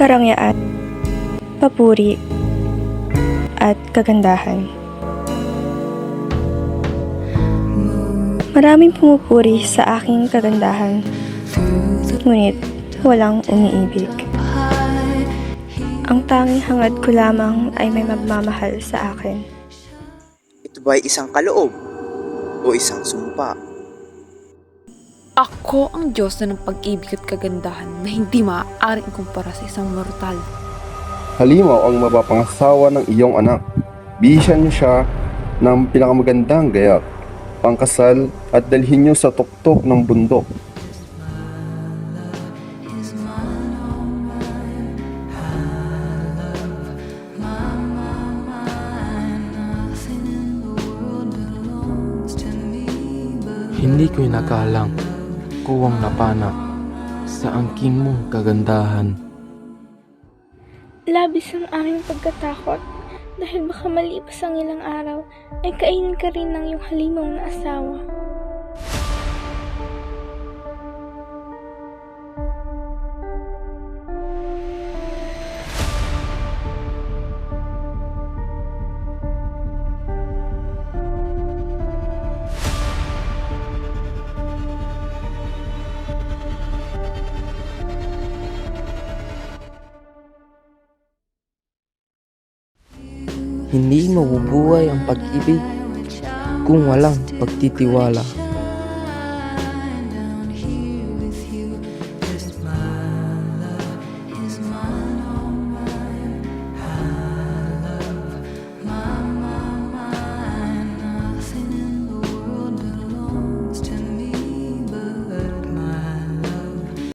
karangyaan, papuri, at kagandahan. Maraming pumupuri sa aking kagandahan, ngunit walang umiibig. Ang tanging hangad ko lamang ay may magmamahal sa akin. Ito ba ay isang kaloob o isang sumpa? Ako ang Diyos na ng pag-ibig at kagandahan na hindi maaaring ikumpara sa isang mortal. Halimaw ang mapapangasawa ng iyong anak. Bihisan niyo siya ng pinakamagandang gayak, pangkasal at dalhin niyo sa tuktok ng bundok. Hindi ko inakalang kuwang napana sa angking mong kagandahan. Labis ang aming pagkatakot dahil baka malipas ang ilang araw ay kainin ka rin ng iyong halimaw na asawa. Hindi mabubuhay ang pag-ibig kung walang pagtitiwala.